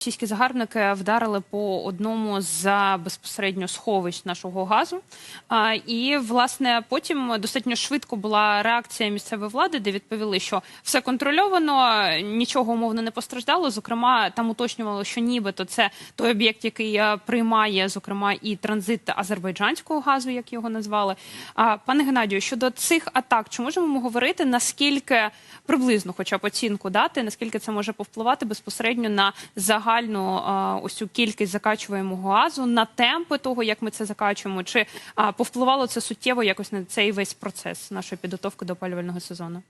Російські загарбники вдарили по одному з безпосередньо сховищ нашого газу. І власне потім достатньо швидко була реакція місцевої влади, де відповіли, що все контрольовано, нічого умовно не постраждало. Зокрема, там уточнювало, що нібито це той об'єкт, який е, приймає зокрема і транзит азербайджанського газу, як його назвали. Пане Геннадію, щодо цих атак, чи можемо ми говорити наскільки приблизно, хоча б оцінку дати, наскільки це може повпливати безпосередньо на загальну а, ось кількість закачуємого газу, на темпи того, як ми це закачуємо, чи а, повпливало це суттєво якось на цей весь процес нашої підготовки до опалювального сезону?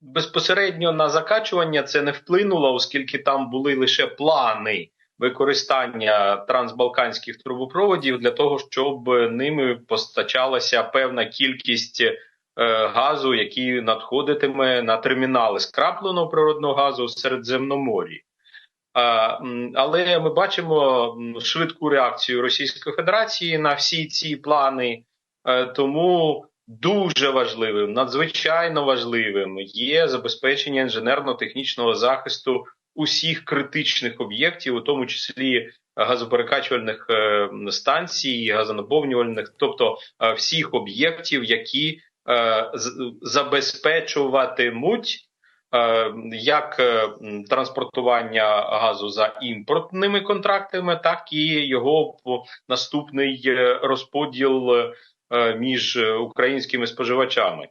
Безпосередньо на закачування це не вплинуло, оскільки там були лише плани використання трансбалканських трубопроводів для того, щоб ними постачалася певна кількість е, газу, який надходитиме на термінали скрапленого природного газу в Середземномор'ї. Але ми бачимо швидку реакцію Російської Федерації на всі ці плани, Е, тому дуже важливим, надзвичайно важливим є забезпечення інженерно-технічного захисту усіх критичних об'єктів, у тому числі газоперекачувальних е, станцій, газонаповнювальних, тобто е, всіх об'єктів, які забезпечуватимуть як е, транспортування газу за імпортними контрактами, так і його наступний е, розподіл е, між е, українськими споживачами. Е,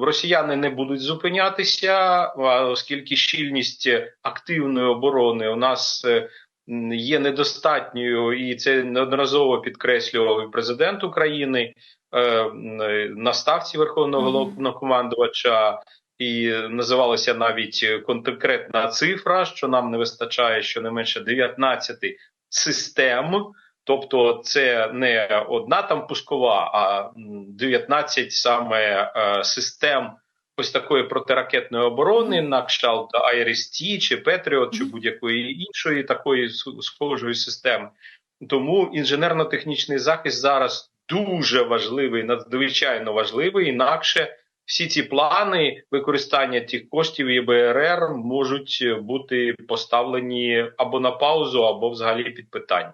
Росіяни не будуть зупинятися, оскільки щільність активної оборони у нас е, є недостатньою, і це неодноразово підкреслював і президент України е, е, на ставці Верховного головнокомандувача. І називалася навіть конкретна цифра, що нам не вистачає щонайменше 19 систем. Тобто, це не одна там пускова, а м, 19 саме е, систем ось такої протиракетної оборони на кшталт IRST, чи Patriot, чи будь-якої іншої такої схожої системи. Тому інженерно-технічний захист зараз дуже важливий, надзвичайно важливий. Інакше всі ці плани використання тих коштів ЄБРР можуть бути поставлені або на паузу, або взагалі під питання.